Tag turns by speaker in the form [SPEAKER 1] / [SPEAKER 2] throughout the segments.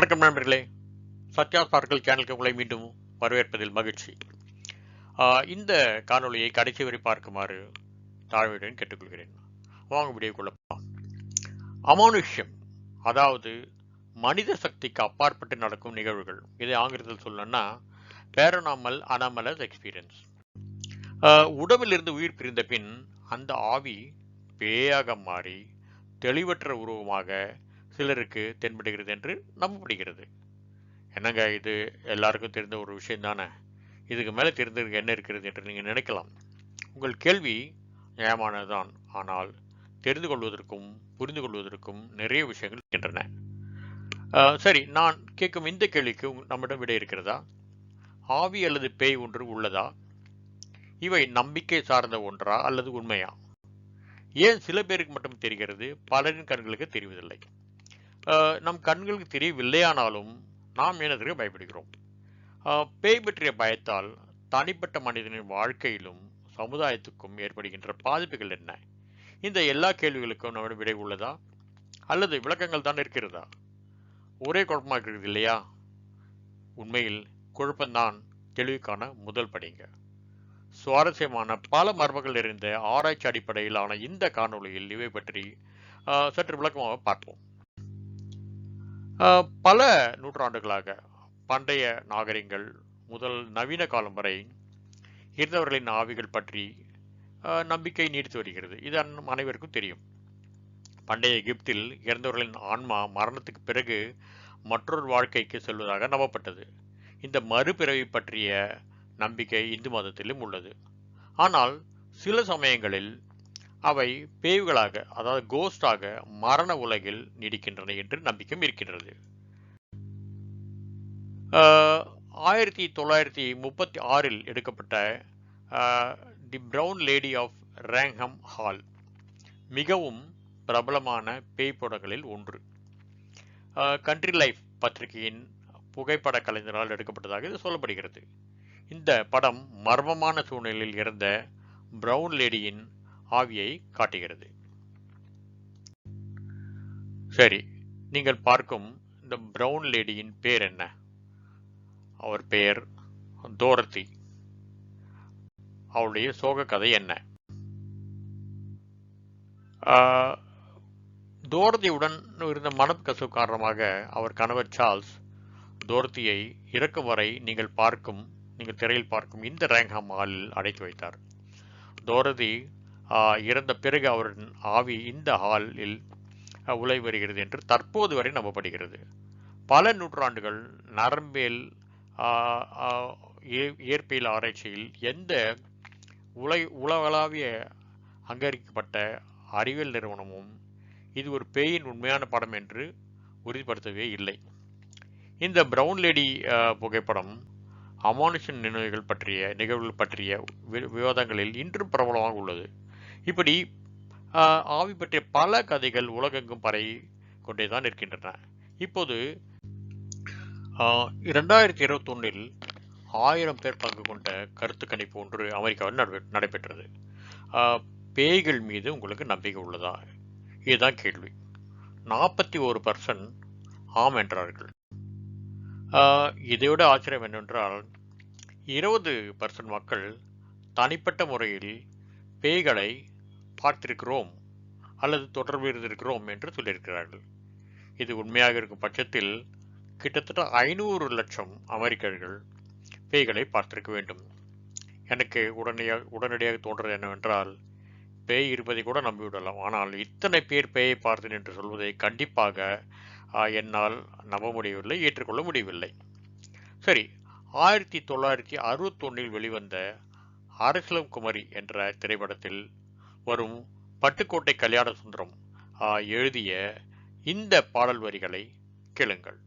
[SPEAKER 1] வணக்கம் நண்பர்களே. சத்யா ஸ்பார்க்கல் சேனலுக்கு உங்களை மீண்டும் வரவேற்பதில் மகிழ்ச்சி. இந்த காணொலியை கடைசி வரை பார்க்குமாறு தாழ்மையுடன் கேட்டுக்கொள்கிறேன். வாங்க முடிய போலாம். அமானுஷ்யம் அதாவது மனித சக்திக்கு அப்பாற்பட்டு நடக்கும் நிகழ்வுகள். இதை ஆங்கிலத்தில் சொல்லணும்னா பேரனாமல் அனாமலஸ் எக்ஸ்பீரியன்ஸ் உடம்பிலிருந்து உயிர் பிரிந்த பின் அந்த ஆவி பேயாக மாறி தெளிவற்ற உருவமாக சிலருக்கு தென்படுகிறது என்று நம்பப்படுகிறது. என்னங்க இது? எல்லாருக்கும் தெரிந்த ஒரு விஷயம் தானே? இதுக்கு மேலே தெரிந்திருக்க என்ன இருக்கிறது என்று நீங்கள் நினைக்கலாம். உங்கள் கேள்வி நியாயமானதுதான் ஆனால் தெரிந்து கொள்வதற்கும் புரிந்து கொள்வதற்கும் நிறைய விஷயங்கள் இருக்கின்றன. சரி நான் கேட்கும் இந்த கேள்விக்கு நம்மிடம் விடை இருக்கிறதா? ஆவி அல்லது பேய் ஒன்று உள்ளதா? இவை நம்பிக்கை சார்ந்த ஒன்றா அல்லது உண்மையா? ஏன் சில பேருக்கு மட்டும் தெரிகிறது பலரின் கண்களுக்கு தெரிவதில்லை? நம் கண்களுக்கு தெரியவில்லையானாலும் நாம் இனத்திற்கு பயப்படுகிறோம்? பேய் பற்றிய பயத்தால் தனிப்பட்ட மனிதனின் வாழ்க்கையிலும் சமுதாயத்துக்கும் ஏற்படுகின்ற பாதிப்புகள் என்ன? இந்த எல்லா கேள்விகளுக்கும் நம்மிடம் விடை உள்ளதா? அல்லது விளக்கங்கள் தான் இருக்கிறதா? ஒரே குழப்பமாக இருக்கிறது இல்லையா? உண்மையில் குழப்பம்தான் தெளிவுக்கான முதல் படிங்க. சுவாரஸ்யமான பல மர்மங்கள் நிறைந்த ஆராய்ச்சி அடிப்படையிலான இந்த காணொளியில் இவை பற்றி சற்று விளக்கமாக பார்ப்போம். பல நூற்றாண்டுகளாக பண்டைய நாகரிகங்கள் முதல் நவீன காலம் வரை இருந்தவர்களின் ஆவிகள் பற்றி நம்பிக்கை நீடித்து வருகிறது. இது அனைவருக்கும் தெரியும். பண்டைய எகிப்தில் இறந்தவர்களின் ஆன்மா மரணத்துக்கு பிறகு மற்றொரு வாழ்க்கைக்கு செல்வதாக நம்பப்பட்டது. இந்த மறுபிறவி பற்றிய நம்பிக்கை இந்து மதத்திலும் உள்ளது. ஆனால் சில சமயங்களில் அவை பேய்களாக அதாவது கோஸ்டாக மரண உலகில் நீடிக்கின்றன என்று நம்பிக்கையும் இருக்கின்றது. ஆயிரத்தி தொள்ளாயிரத்தி முப்பத்தி ஆறில் எடுக்கப்பட்ட the brown lady of Raynham hall மிகவும் பிரபலமான பேய் படங்களில் ஒன்று. கண்ட்ரி லைஃப் பத்திரிகையின் புகைப்பட கலைஞரால் எடுக்கப்பட்டதாக இது சொல்லப்படுகிறது. இந்த படம் மர்மமான சூழ்நிலையில் இருந்த ப்ரௌன் லேடியின் ஆவியை காட்டுகிறது. சரி நீங்கள் பார்க்கும் இந்த பிரவுன் லேடியின் பேர் என்ன? அவர் பெயர் தோரத்தி. அவளுடைய சோக கதை என்ன? ஆஹ், தோரதியுடன் இருந்த மனக்கசு காரணமாக அவர் கணவர் சார்ல்ஸ் தோரத்தியை இறக்கும் வரை நீங்கள் பார்க்கும் நீங்கள் திரையில் பார்க்கும் இந்த ரேங்ஹாம் ஹாலில் அடைத்து வைத்தார். தோரதி இறந்த பிறகு அவரின் ஆவி இந்த ஹாலில் உலை வருகிறது என்று தற்போது வரை நம்பப்படுகிறது. பல நூற்றாண்டுகள் நரம்பியல் இயற்பியல் ஆராய்ச்சியில் எந்த உலை உலகளாவிய அங்கீகரிக்கப்பட்ட அறிவியல் நிறுவனமும் இது ஒரு பேயின் உண்மையான படம் என்று உறுதிப்படுத்தவே இல்லை. இந்த பிரவுன் லேடி புகைப்படம் அமானுஷன் நினைவுகள் பற்றிய நிகழ்வுகள் பற்றிய வி- விவாதங்களில் இன்றும் பிரபலமாக உள்ளது. இப்படி ஆவி பற்றிய பல கதைகள் உலகெங்கும் பரவி கொண்டே தான் இருக்கின்றன இப்போது இரண்டாயிரத்தி இருபத்தொன்னில் ஆயிரம் பேர் பங்கு கொண்ட கருத்து கணிப்பு ஒன்று அமெரிக்காவில் நடைபெ- நடைபெற்றது. பேய்கள் மீது உங்களுக்கு நம்பிக்கை உள்ளதா? இதுதான் கேள்வி. நாற்பத்தி ஒரு பர்சன்ட் ஆம் என்றார்கள். இதை இதைவிட ஆச்சரியம் என்னவென்றால் இருபது பர்சன்ட் மக்கள் தனிப்பட்ட முறையில் பேய்களை பார்த்திருக்கிறோம் அல்லது தொடர்பு இருந்திருக்கிறோம் என்று சொல்லியிருக்கிறார்கள். இது உண்மையாக இருக்கும் பட்சத்தில் கிட்டத்தட்ட ஐநூறு லட்சம் அமெரிக்கர்கள் பேய்களை பார்த்திருக்க வேண்டும். எனக்கு உடனடியாக உடனடியாக தோன்றது என்னவென்றால் பேய் இருப்பதை கூட நம்பிவிடலாம். ஆனால் இத்தனை பேர் பேயை பார்த்தேன் என்று சொல்வதை கண்டிப்பாக என்னால் நம்ப முடியவில்லை ஏற்றுக்கொள்ள முடியவில்லை. சரி ஆயிரத்தி தொள்ளாயிரத்தி அறுபத்தொன்னில் வெளிவந்த அரசலம் குமரி என்ற திரைப்படத்தில் வரும் பட்டுக்கோட்டை கல்யாண சுந்தரம் எழுதிய இந்த பாடல் வரிகளை கேளுங்கள்.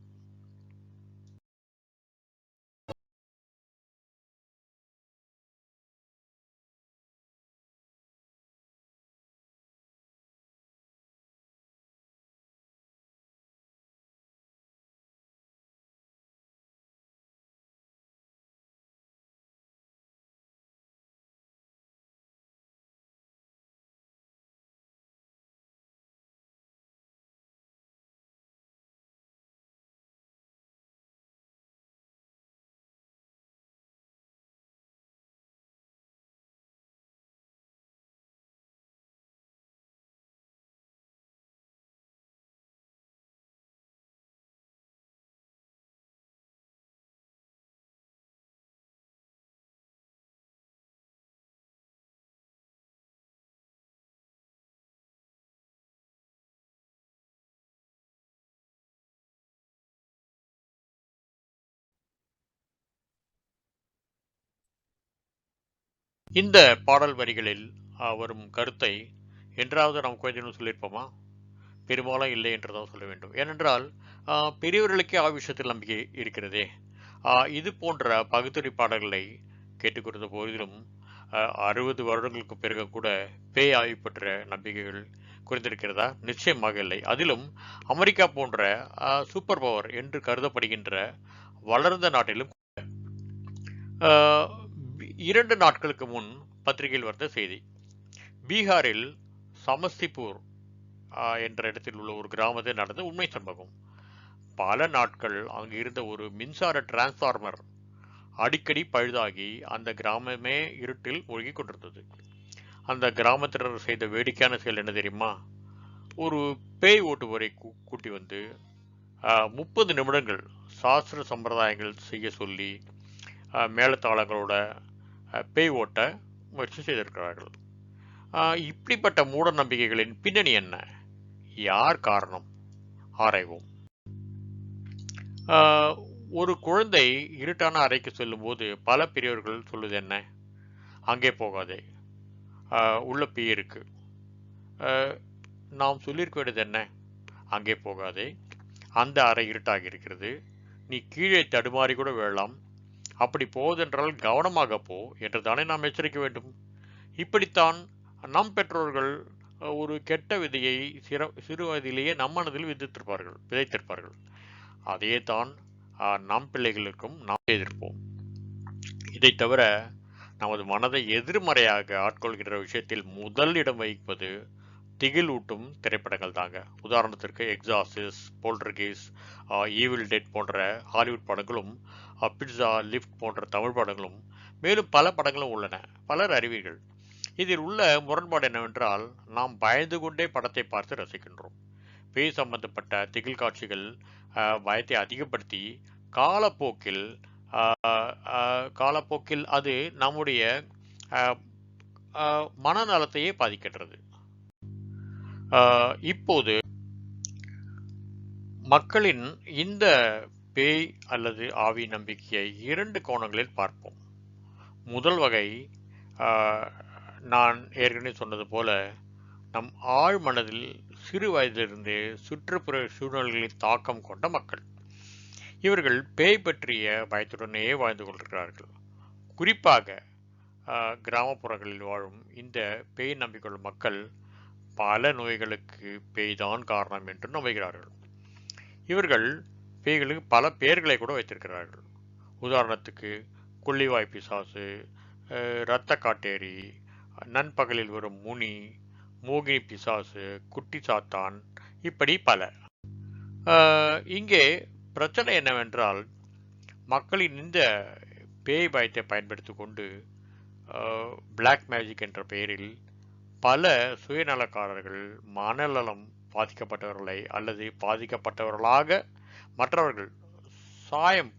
[SPEAKER 1] இந்த பாடல் வரிகளில் வரும் கருத்தை என்றாவது நாம் கொஞ்சம் சொல்லியிருப்போமா? பெரும்பாலும் இல்லை என்றுதான் சொல்ல வேண்டும். ஏனென்றால் பெரியவர்களுக்கே ஆவிஷத்தில் நம்பிக்கை இருக்கிறதே. இது போன்ற பகுத்தறி பாடல்களை கேட்டுக்கொண்ட போதிலும் அறுபது வருடங்களுக்கு பிறகு கூட பேய் ஆய்வு பற்ற நம்பிக்கைகள் குறைந்திருக்கிறதா? நிச்சயமாக இல்லை. அதிலும் அமெரிக்கா போன்ற சூப்பர் பவர் என்று கருதப்படுகின்ற வளர்ந்த நாட்டிலும் இரண்டு நாட்களுக்கு முன் பத்திரிகையில் வந்த செய்தி. பீகாரில் சமஸ்திபூர் என்ற இடத்தில் உள்ள ஒரு கிராமத்தில் நடந்த உண்மை சம்பவம். பல நாட்கள் அங்கு இருந்த ஒரு மின்சார டிரான்ஸ்ஃபார்மர் அடிக்கடி பழுதாகி அந்த கிராமமே இருட்டில் மூழ்கி கொண்டிருந்தது. அந்த கிராமத்தினர் செய்த வேடிக்கையான செயல் என்ன தெரியுமா? ஒரு பேய் ஓட்டுபவரை கூ- கூட்டி வந்து முப்பது நிமிடங்கள் சாஸ்திர சம்பிரதாயங்கள் செய்ய சொல்லி மேலத்தாளங்களோட பேய் ஓட்ட முயற்சி செய்திருக்கிறார்கள். இப்படிப்பட்ட மூட நம்பிக்கைகளின் பின்னணி என்ன? யார் காரணம்? ஆராய்வோம். ஒரு குழந்தை இருட்டான அறைக்கு செல்லும்போது பல பெரியவர்கள் சொல்லுது என்ன? அங்கே போகாதே. உள்ள பேய் இருக்கு. நாம் சொல்லியிருக்க வேண்டியது என்ன? அங்கே போகாதே. அந்த அறை இருட்டாகி இருக்கிறது. நீ கீழே தடுமாறி கூட வேளாம் அப்படி போவதென்றால் கவனமாக போ என்று தானே நாம் எச்சரிக்க வேண்டும். இப்படித்தான் நம் பெற்றோர்கள் ஒரு கெட்ட விதையை சிற சிறு வயதிலேயே நம் மனதில் விதித்திருப்பார்கள் விதைத்திருப்பார்கள். அதே தான் நம் பிள்ளைகளுக்கும் நாம் எதிர்ப்போம் இதை தவிர நமது மனதை எதிர்மறையாக ஆட்கொள்கின்ற விஷயத்தில் முதல் இடம் வகிப்பது திகிலூட்டும் திரைப்படங்கள் தாங்க உதாரணத்திற்கு எக்ஸாசிஸ் போல்டர்கேஸ் ஈவில் டெட் போன்ற ஹாலிவுட் படங்களும் பிட்ஸா லிஃப்ட் போன்ற தமிழ் படங்களும் மேலும் பல படங்களும் உள்ளன. பலர் அறிவீர்கள். இதில் உள்ள முரண்பாடு என்னவென்றால் நாம் பயந்து கொண்டே படத்தை பார்த்து ரசிக்கின்றோம். பேய் சம்பந்தப்பட்ட திகில் காட்சிகள் பயத்தை அதிகப்படுத்தி காலப்போக்கில் காலப்போக்கில் அது நம்முடைய மனநலத்தையே பாதிக்கின்றது. இப்போது மக்களின் இந்த பேய் அல்லது ஆவி நம்பிக்கையை இரண்டு கோணங்களில் பார்ப்போம். முதல் வகை நான் ஏற்கனவே சொன்னது போல நம் ஆழ் மனதில் சிறு வயதிலிருந்து சுற்றுப்புற சூழ்நிலைகளின் தாக்கம் கொண்ட மக்கள். இவர்கள் பேய் பற்றிய பயத்துடனேயே வாழ்ந்து கொண்டிருக்கிறார்கள். குறிப்பாக கிராமப்புறங்களில் வாழும் இந்த பேய் நம்பிக்கொள்ளும் மக்கள் பல நோய்களுக்கு பேய்தான் காரணம் என்று நம்புகிறார்கள். இவர்கள் பேய்களுக்கு பல பெயர்களை கூட வைத்திருக்கிறார்கள். உதாரணத்துக்கு கொள்ளிவாய் பிசாசு இரத்த காட்டேரி நண்பகலில் வரும் முனி மோகினி பிசாசு குட்டி சாத்தான் இப்படி பல. இங்கே பிரச்சனை என்னவென்றால் மக்களின் இந்த பேய் பயத்தை பயன்படுத்தி கொண்டு பிளாக் மேஜிக் என்ற பெயரில் பல சுயநலக்காரர்கள் மனநலம் பாதிக்கப்பட்டவர்களை அல்லது பாதிக்கப்பட்டவர்களாக மற்றவர்கள் சாயம்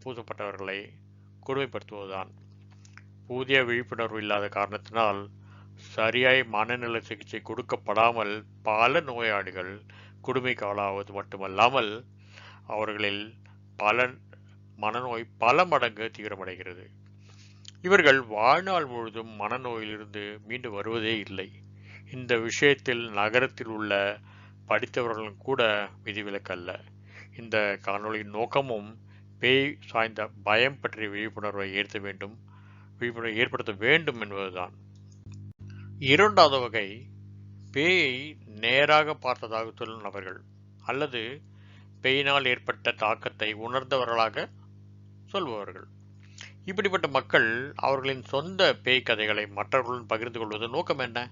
[SPEAKER 1] பூசப்பட்டவர்களை கொடுமைப்படுத்துவதுதான். ஊதிய விழிப்புணர்வு இல்லாத காரணத்தினால் சரியாய் மனநல சிகிச்சை கொடுக்கப்படாமல் பல நோயாளிகள் கொடுமைக்கு ஆளாவது மட்டுமல்லாமல் அவர்களில் பல மனநோய் பல மடங்கு தீவிரமடைகிறது. இவர்கள் வாழ்நாள் முழுதும் மனநோயிலிருந்து மீண்டு வருவதே இல்லை. இந்த விஷயத்தில் நகரத்தில் உள்ள படித்தவர்களும் கூட விதிவிலக்கல்ல. இந்த காணொளியின் நோக்கமும் பேய் சாய்ந்த பயம் பற்றிய விழிப்புணர்வை ஏற்ற வேண்டும் விழிப்புணர்வை ஏற்படுத்த வேண்டும் என்பதுதான். இரண்டாவது வகை பேயை நேராக பார்த்ததாக சொல்லும் நபர்கள் அல்லது பேயினால் ஏற்பட்ட தாக்கத்தை உணர்ந்தவர்களாக சொல்பவர்கள். இப்படிப்பட்ட மக்கள் அவர்களின் சொந்த பேய் கதைகளை மற்றவர்களுடன் பகிர்ந்து கொள்வது நோக்கம் என்ன?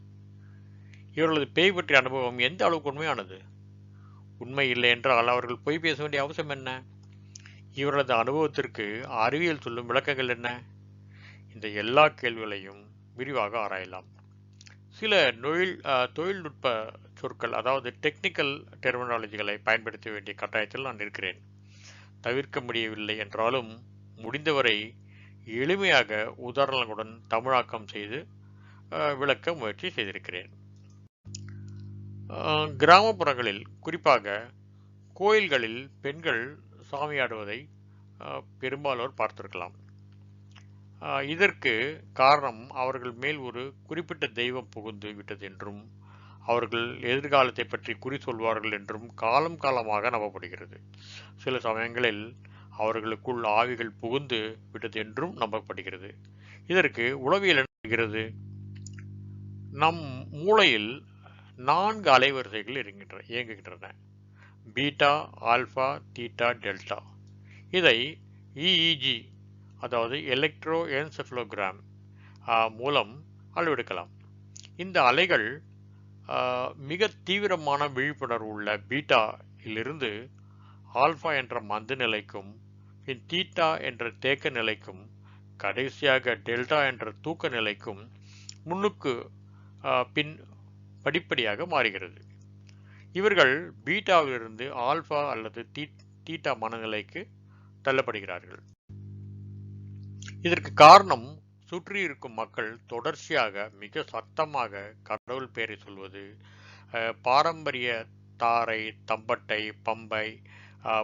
[SPEAKER 1] இவர்களது பேய் பற்றிய அனுபவம் எந்த அளவுக்கு உண்மையானது? உண்மை இல்லை என்றால் அவர்கள் பொய் பேச வேண்டிய அவசியம் என்ன? இவர்களது அனுபவத்திற்கு அறிவியல் சொல்லும் விளக்கங்கள் என்ன? இந்த எல்லா கேள்விகளையும் விரிவாக ஆராயலாம். சில நொழில் தொழில்நுட்ப சொற்கள் அதாவது டெக்னிக்கல் டெர்மினாலஜிகளை பயன்படுத்த வேண்டிய கட்டாயத்தில் நான் இருக்கிறேன். தவிர்க்க முடியவில்லை என்றாலும் முடிந்தவரை எளிமையாக உதாரணங்களுடன் தமிழாக்கம் செய்து விளக்க முயற்சி செய்திருக்கிறேன். கிராமப்புறங்களில் குறிப்பாக கோயில்களில் பெண்கள் சாமியாடுவதை பெரும்பாலோர் பார்த்திருக்கலாம். இதற்கு காரணம் அவர்கள் மேல் ஒரு குறிப்பிட்ட தெய்வம் புகுந்து விட்டது என்றும் அவர்கள் எதிர்காலத்தை பற்றி குறி சொல்வார்கள் என்றும் காலம் காலமாக நம்பப்படுகிறது. சில சமயங்களில் அவர்களுக்குள் ஆவிகள் புகுந்து விட்டது என்றும் நம்பப்படுகிறது. இதற்கு உளவியல் என்ன நம் மூளையில் நான்கு அலைவரிசைகள் இருக்கின்றன இயங்குகின்றன. Beta alpha theta delta. இதை இஇஜி அதாவது எலக்ட்ரோ என்செஃபலோகிராம் மூலம் அளவெடுக்கலாம். இந்த அலைகள் மிக தீவிரமான விழிப்புணர்வு உள்ள பீட்டாயிலிருந்து ஆல்ஃபா என்ற மந்த நிலைக்கும் பின் தீட்டா என்ற தேக்க நிலைக்கும் கடைசியாக டெல்டா என்ற தூக்க நிலைக்கும் முன்னுக்கு பின் படிப்படியாக மாறுகிறது. இவர்கள் பீட்டாவிலிருந்து ஆல்பா அல்லது தீ- தீட்டா மனநிலைக்கு தள்ளப்படுகிறார்கள். இதற்கு காரணம் சுற்றி இருக்கும் மக்கள் தொடர்ச்சியாக மிக சத்தமாக கடவுள் பெயரை சொல்வது பாரம்பரிய தாரை தம்பட்டை பம்பை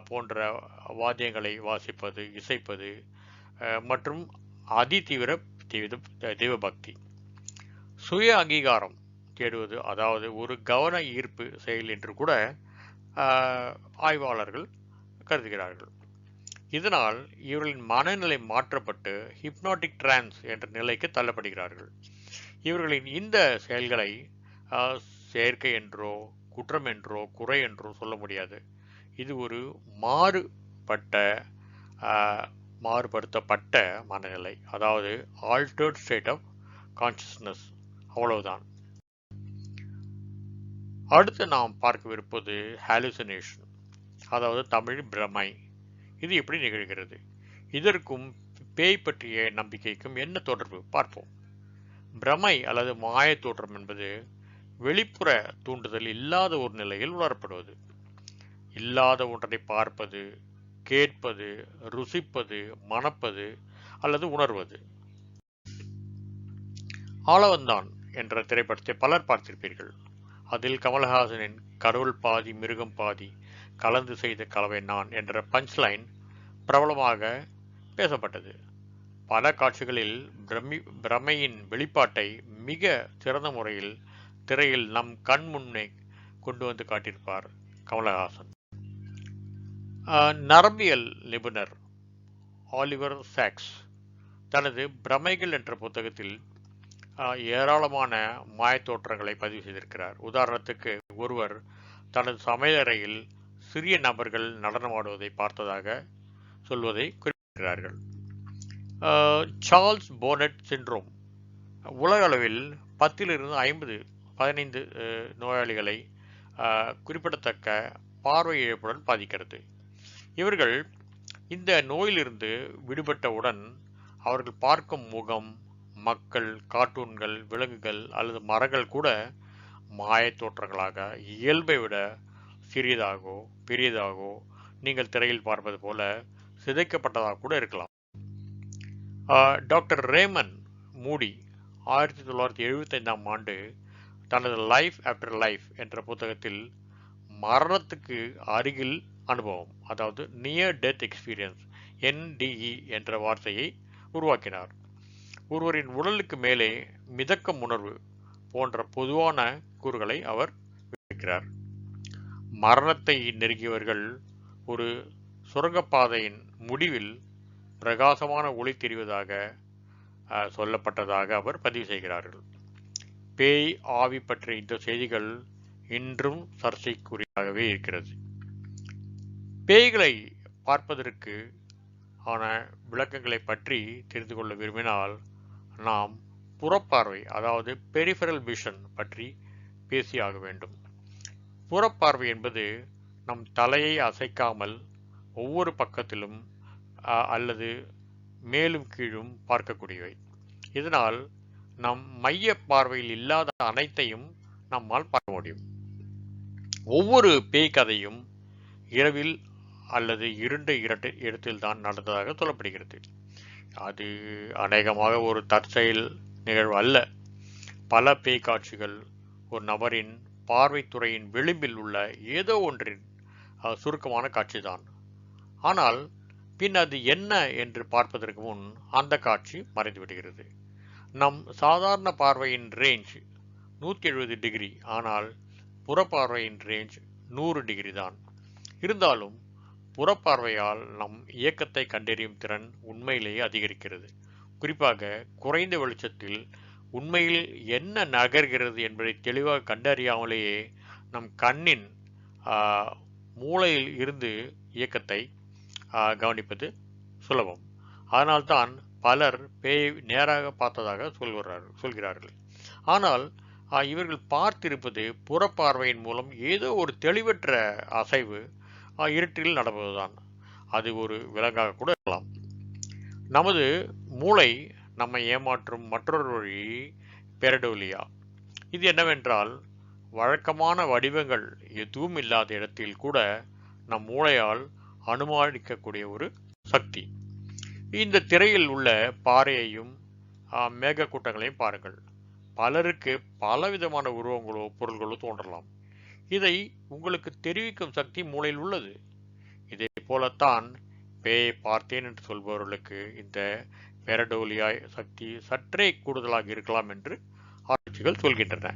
[SPEAKER 1] போன்ற வாத்தியங்களை வாசிப்பது இசைப்பது மற்றும் அதிதீவிர தெய்வ தெய்வ பக்தி. சுய அங்கீகாரம். தேடுவது அதாவது ஒரு கவன ஈர்ப்பு செயல் என்று கூட ஆய்வாளர்கள் கருதுகிறார்கள். இதனால் இவர்களின் மனநிலை மாற்றப்பட்டு ஹிப்னாட்டிக் டிரான்ஸ் என்ற நிலைக்கு தள்ளப்படுகிறார்கள். இவர்களின் இந்த செயல்களை செயற்கை என்றோ குற்றம் என்றோ குறை என்றோ சொல்ல முடியாது. இது ஒரு மாறுபட்ட மாறுபடுத்தப்பட்ட மனநிலை அதாவது ஆல்டர்ட் ஸ்டேட் ஆஃப் கான்சியஸ்னஸ் அவ்வளவுதான். அடுத்து நாம் பார்க்கவிருப்பது ஹாலுசினேஷன் அதாவது தமிழ் பிரமை. இது எப்படி நிகழ்கிறது? இதற்கும் பேய் பற்றிய நம்பிக்கைக்கும் என்ன தொடர்பு? பார்ப்போம். பிரமை அல்லது மாய தோற்றம் என்பது வெளிப்புற தூண்டுதல் இல்லாத ஒரு நிலையில் உணரப்படுவது. இல்லாத ஒன்றை பார்ப்பது கேட்பது ருசிப்பது மணப்பது அல்லது உணர்வது. ஆளவந்தான் என்ற திரைப்படத்தை பலர் பார்த்திருப்பீர்கள். அதில் கமலஹாசனின் கடவுள் பாதி மிருகம் பாதி கலந்து செய்த கலவை நான் என்ற பஞ்ச்லைன் பிரபலமாக பேசப்பட்டது. பல காட்சிகளில் பிரமி பிரமையின் வெளிப்பாட்டை மிக சிறந்த முறையில் திரையில் நம் கண் முன்னே கொண்டு வந்து காட்டியிருப்பார் கமலஹாசன். நரம்பியல் நிபுணர் ஆலிவர் சாக்ஸ் தனது பிரமைகள் என்ற புத்தகத்தில் ஏராளமான மாயத்தோற்றங்களை பதிவு செய்திருக்கிறார். உதாரணத்துக்கு ஒருவர் தனது சமையலறையில் சிறிய நபர்கள் நடனமாடுவதை பார்த்ததாக சொல்வதை குறிப்பிடுகிறார்கள். சார்ல்ஸ் போனட் சின்ரோம் உலக அளவில் பத்திலிருந்து ஐம்பது பதினைந்து நோயாளிகளை குறிப்பிடத்தக்க பார்வை இழப்புடன் பாதிக்கிறது. இவர்கள் இந்த நோயிலிருந்து விடுபட்டவுடன் அவர்கள் பார்க்கும் முகம் மக்கள் கார்ட்டூன்கள் விலங்குகள் அல்லது மரங்கள் கூட மாயத் தோற்றங்களாக இயல்பை விட சிறியதாகவோ பெரியதாகவோ நீங்கள் திரையில் பார்ப்பது போல சிதைக்கப்பட்டதாக கூட இருக்கலாம். டாக்டர் ரேமன் மூடி ஆயிரத்தி தொள்ளாயிரத்தி எழுபத்தைந்தாம் ஆண்டு தனது லைஃப் ஆஃப்டர் லைஃப் என்ற புத்தகத்தில் மரணத்துக்கு அருகில் அனுபவம் அதாவது நியர் டெத் எக்ஸ்பீரியன்ஸ் என்டிஇ என்ற வார்த்தையை உருவாக்கினார். ஒருவரின் உடலுக்கு மேலே மிதக்கும் உணர்வு போன்ற பொதுவான கூறுகளை அவர் விவரிக்கிறார் மரணத்தை நெருங்கியவர்கள் ஒரு சுரங்கப்பாதையின் முடிவில் பிரகாசமான ஒளி தெரிவதாக சொல்லப்பட்டதாக அவர் பதிவு செய்கிறார்கள். பேய் ஆவி பற்றிய இந்த செய்திகள் இன்றும் சர்ச்சைக்குரியதாகவே இருக்கிறது. பேய்களை பார்ப்பதற்கு ஆன விளக்கங்களை பற்றி தெரிந்து கொள்ள விரும்பினால் நாம் புறப்பார்வை அதாவது பெரிஃபரல் விஷன் பற்றி பேசியாக வேண்டும். புறப்பார்வை என்பது நம் தலையை அசைக்காமல் ஒவ்வொரு பக்கத்திலும் அல்லது மேலும் கீழும் பார்க்கக்கூடியவை. இதனால் நம் மைய பார்வையில் இல்லாத அனைத்தையும் நம்மால் பார்க்க முடியும். ஒவ்வொரு பேய் கதையும் இரவில் அல்லது இருண்ட இரட்டை இடத்தில்தான் நடந்ததாக சொல்லப்படுகிறது. அது அநேகமாக ஒரு தற்செயல் நிகழ்வு அல்ல. பல பேய் காட்சிகள் ஒரு நபரின் பார்வைத்துறையின் விளிம்பில் உள்ள ஏதோ ஒன்றின் சுருக்கமான காட்சிதான். ஆனால் பின் அது என்ன என்று பார்ப்பதற்கு முன் அந்த காட்சி மறைந்து விடுகிறது நம் சாதாரண பார்வையின் ரேஞ்ச் நூற்றி எழுபது டிகிரி ஆனால் புறப்பார்வையின் ரேஞ்ச் நூறு டிகிரி தான். இருந்தாலும் புறப்பார்வையால் நம் இயக்கத்தை கண்டறியும் திறன் உண்மையிலேயே அதிகரிக்கிறது. குறிப்பாக குறைந்த வெளிச்சத்தில் உண்மையில் என்ன நகர்கிறது என்பதை தெளிவாக கண்டறியாமலேயே நம் கண்ணின் மூளையில் இருந்து இயக்கத்தை கவனிப்பது சுலபம். அதனால்தான் பலர் பேய் நேராக பார்த்ததாக சொல்கிறார்கள் சொல்கிறார்கள். ஆனால் இவர்கள் பார்த்திருப்பது புறப்பார்வையின் மூலம் ஏதோ ஒரு தெளிவற்ற அசைவு இருட்டில் நடப்பதுதான். அது ஒரு விலங்காக கூட இருக்கலாம். நமது மூளை நம்மை ஏமாற்றும் மற்றொரு வழி பெரடோலியா. இது என்னவென்றால் வழக்கமான வடிவங்கள் எதுவும் இல்லாத இடத்தில் கூட நம் மூளையால் அனுமானிக்கக்கூடிய ஒரு சக்தி. இந்த திரையில் உள்ள பாறையையும் மேகக்கூட்டங்களையும் பாருங்கள். பலருக்கு பலவிதமான உருவங்களோ பொருள்களோ தோன்றலாம். இதை உங்களுக்கு தெரிவிக்கும் சக்தி மூளையில் உள்ளது. இதே போலத்தான் பேயை பார்த்தேன் என்று சொல்பவர்களுக்கு இந்த பெரடோலியா சக்தி சற்றே கூடுதலாக இருக்கலாம் என்று ஆராய்ச்சிகள் சொல்கின்றன.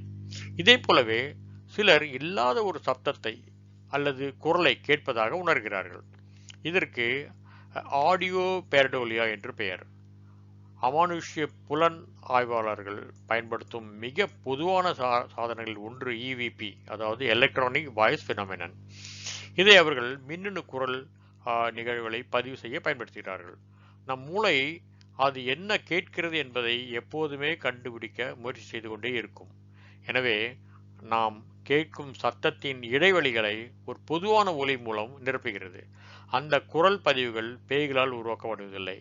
[SPEAKER 1] இதே போலவே சிலர் இல்லாத ஒரு சப்தத்தை அல்லது குரலை கேட்பதாக உணர்கிறார்கள். இதற்கு ஆடியோ பேரடோலியா என்று பெயர். அமானுஷ்ய புலன் ஆய்வாளர்கள் பயன்படுத்தும் மிக பொதுவான சா சாதனங்களில் ஒன்று இவிபி அதாவது எலக்ட்ரானிக் வாய்ஸ் பினாமினன் இதை அவர்கள் மின்னணு குரல் நிகழ்வுகளை பதிவு செய்ய பயன்படுத்துகிறார்கள். நம் மூளை அது என்ன கேட்கிறது என்பதை எப்போதுமே கண்டுபிடிக்க முயற்சி செய்து கொண்டே இருக்கும். எனவே நாம் கேட்கும் சத்தத்தின் இடைவெளிகளை ஒரு பொதுவான ஒலி மூலம் நிரப்புகிறது. அந்த குரல் பதிவுகள் பேய்களால் உருவாக்கப்படுவதில்லை.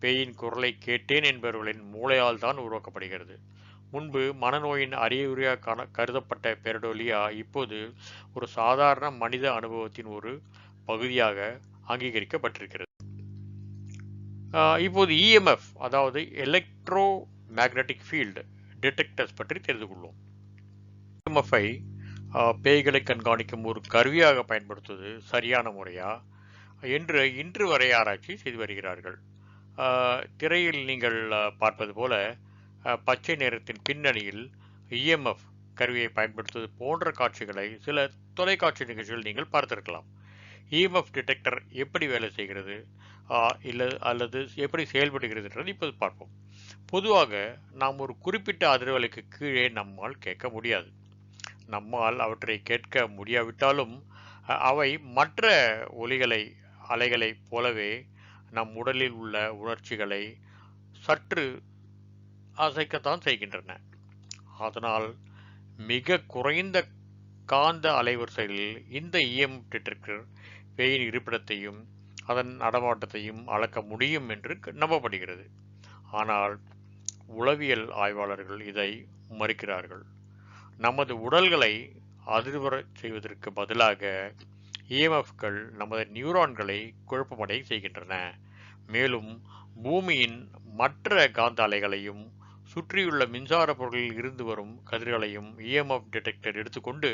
[SPEAKER 1] பேயின் குரலை கேட்டேன் என்பவர்களின் மூளையால் தான் உருவாக்கப்படுகிறது. முன்பு மனநோயின் அறிகுறியாக கருதப்பட்ட பெரடோலியா இப்போது ஒரு சாதாரண மனித அனுபவத்தின் ஒரு பகுதியாக அங்கீகரிக்கப்பட்டிருக்கிறது. இப்போது இஎம்எஃப் அதாவது எலக்ட்ரோ மேக்னட்டிக் ஃபீல்டு டிடெக்டர்ஸ் பற்றி தெரிந்து கொள்வோம். இஎம்எஃப்ஐ பேய்களை கண்காணிக்கும் ஒரு கருவியாக பயன்படுத்துவது சரியான முறையா? என்று இன்று வரை ஆராய்ச்சி செய்து வருகிறார்கள். திரையில் நீங்கள் பார்ப்பது போல பச்சை நிறத்தின் பின்னணியில் இஎம்எஃப் கருவியை பயன்படுத்துவது போன்ற காட்சிகளை சில தொலைக்காட்சி நிகழ்ச்சிகள் நீங்கள் பார்த்திருக்கலாம். இஎம்எஃப் டிடெக்டர் எப்படி வேலை செய்கிறது? இல்லை அல்லது எப்படி செயல்படுகிறதுன்றது இப்போது பார்ப்போம். பொதுவாக நாம் ஒரு குறிப்பிட்ட அதிர்வலைக்கு கீழே நம்மால் கேட்க முடியாது. நம்மால் அவற்றை கேட்க முடியாவிட்டாலும் அவை மற்ற ஒலிகளை அலைகளைப் போலவே நம் உடலில் உள்ள உணர்ச்சிகளை சற்று அசைக்கத்தான் செய்கின்றன. அதனால் மிக குறைந்த காந்த அலைவரிசைகளில் இந்த இஎம் டிடெக்டர் பேயின் இருப்பிடத்தையும் அதன் நடமாட்டத்தையும் அளக்க முடியும் என்று நம்பப்படுகிறது. ஆனால் உளவியல் ஆய்வாளர்கள் இதை மறுக்கிறார்கள். நமது உடல்களை அதிர்வர செய்வதற்கு பதிலாக ஏஎம்எஃப்கள் நமது நியூரான்களை குழப்பமடை செய்கின்றன. மேலும் பூமியின் மற்ற காந்த அலைகளையும் சுற்றியுள்ள மின்சார பொருளில் இருந்து வரும் கதிர்களையும் இஎம்எஃப் டிடெக்டர் எடுத்துக்கொண்டு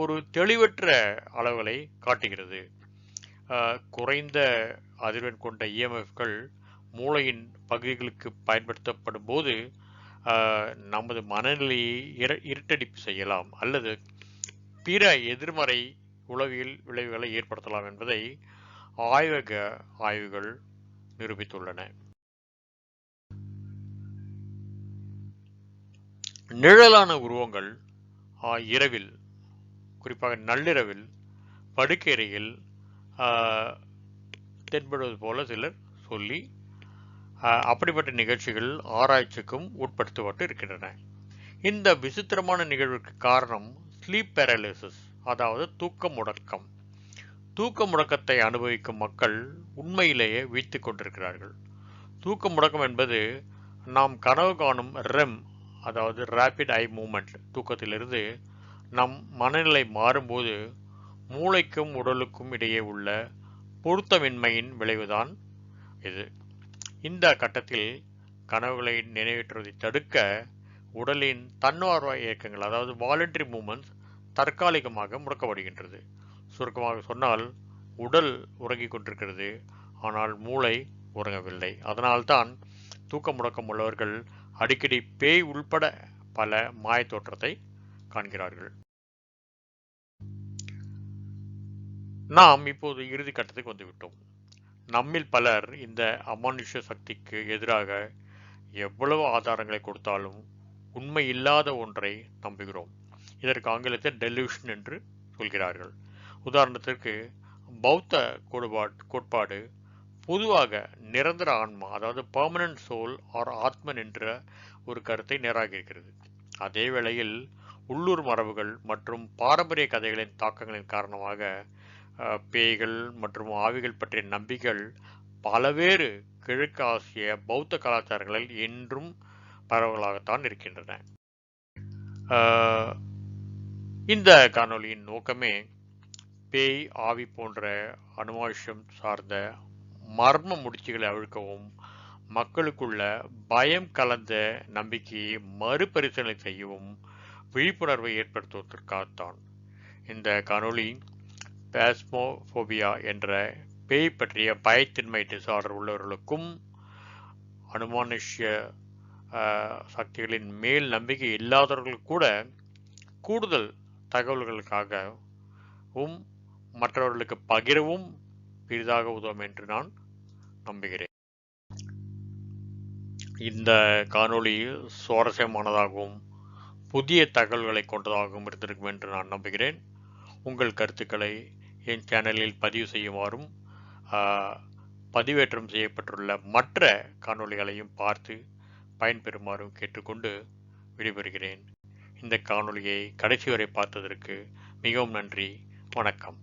[SPEAKER 1] ஒரு தெளிவற்ற அளவுகளை காட்டுகிறது. குறைந்த அதிர்வெண் கொண்ட இஎம்எஃப்கள் மூளையின் பகுதிகளுக்கு பயன்படுத்தப்படும் போது நமது மனநிலையை இர இருட்டடிப்பு செய்யலாம் அல்லது பிற எதிர்மறை உளவியல் விளைவுகளை ஏற்படுத்தலாம் என்பதை ஆய்வக ஆய்வுகள் நிரூபித்துள்ளன. நிழலான உருவங்கள் இரவில் குறிப்பாக நள்ளிரவில் படுக்கையறையில் தென்படுவது போல சிலர் சொல்லி அப்படிப்பட்ட நிகழ்ச்சிகள் ஆராய்ச்சிக்கும் உட்படுத்தப்பட்டு இருக்கின்றன. இந்த விசித்திரமான நிகழ்வுக்கு காரணம் ஸ்லீப் பேரலிசிஸ் அதாவது தூக்க முடக்கம் தூக்க முடக்கத்தை அனுபவிக்கும் மக்கள் உண்மையிலேயே வீழ்த்து கொண்டிருக்கிறார்கள். தூக்க முடக்கம் என்பது நாம் கனவு காணும் ரெம் அதாவது ரேபிட் ஐ மூமெண்ட் தூக்கத்திலிருந்து நம் மனநிலை மாறும்போது மூளைக்கும் உடலுக்கும் இடையே உள்ள பொருத்தமின்மையின் விளைவுதான் இது. இந்த கட்டத்தில் கனவுகளை நிறைவேற்றுவதை தடுக்க உடலின் தன்னார்வ இயக்கங்கள் அதாவது வாலண்டரி மூமெண்ட்ஸ் தற்காலிகமாக முடக்கப்படுகின்றது. சுருக்கமாக சொன்னால் உடல் உறங்கிக் கொண்டிருக்கிறது ஆனால் மூளை உறங்கவில்லை. அதனால்தான் தூக்க முடக்கம் உள்ளவர்கள் அடிக்கடி பேய் உள்பட பல மாயத் தோற்றத்தை காண்கிறார்கள். நாம் இப்போது இறுதி கட்டத்துக்கு வந்துவிட்டோம். நம்மில் பலர் இந்த அமானுஷ்ய சக்திக்கு எதிராக எவ்வளவு ஆதாரங்களை கொடுத்தாலும் உண்மை இல்லாத ஒன்றை நம்புகிறோம். இதற்கு ஆங்கிலத்தில் டெலிவிஷன் என்று சொல்கிறார்கள். உதாரணத்திற்கு பௌத்த கோடுபாட் கோட்பாடு பொதுவாக நிரந்தர ஆன்மா அதாவது பர்மனன்ட் சோல் ஆர் ஆத்மன் என்ற ஒரு கருத்தை நிராகரிக்கிறது அதே வேளையில் உள்ளூர் மரபுகள் மற்றும் பாரம்பரிய கதைகளின் தாக்கங்களின் காரணமாக பேய்கள் மற்றும் ஆவிகள் பற்றிய நம்பிக்கைகள் பலவேறு கிழக்கு ஆசிய பௌத்த கலாச்சாரங்களில் இன்றும் பரவலாகத்தான் இருக்கின்றன. இந்த காணொலியின் நோக்கமே பேய் ஆவி போன்ற அனுமானுஷம் சார்ந்த மர்ம முடிச்சுகளை அழுக்கவும் மக்களுக்குள்ள பயம் கலந்த நம்பிக்கையை மறுபரிசீலனை செய்யவும் விழிப்புணர்வை ஏற்படுத்துவதற்காகத்தான் இந்த காணொளி. பேஸ்மோபோபியா என்ற பேய் பற்றிய பயத்தின்மை டிசார்டர் உள்ளவர்களுக்கும் அனுமானுஷ்ய சக்திகளின் மேல் நம்பிக்கை இல்லாதவர்கள் கூட கூடுதல் தகவல்களுக்காகவும் மற்றவர்களுக்கு பகிரவும் பெரிதாக உதவும் என்று நான் நம்புகிறேன். இந்த காணொளி சுவாரஸ்யமானதாகவும் புதிய தகவல்களை கொண்டதாகவும் இருந்திருக்கும் என்று நான் நம்புகிறேன். உங்கள் கருத்துக்களை என் சேனலில் பதிவு செய்யுமாறும் பதிவேற்றம் செய்யப்பட்டுள்ள மற்ற காணொளிகளையும் பார்த்து பயன்பெறுமாறும் கேட்டுக்கொண்டு விடைபெறுகிறேன். இந்த காணொளியை கடைசி வரை பார்த்ததற்கு மிகவும் நன்றி. வணக்கம்.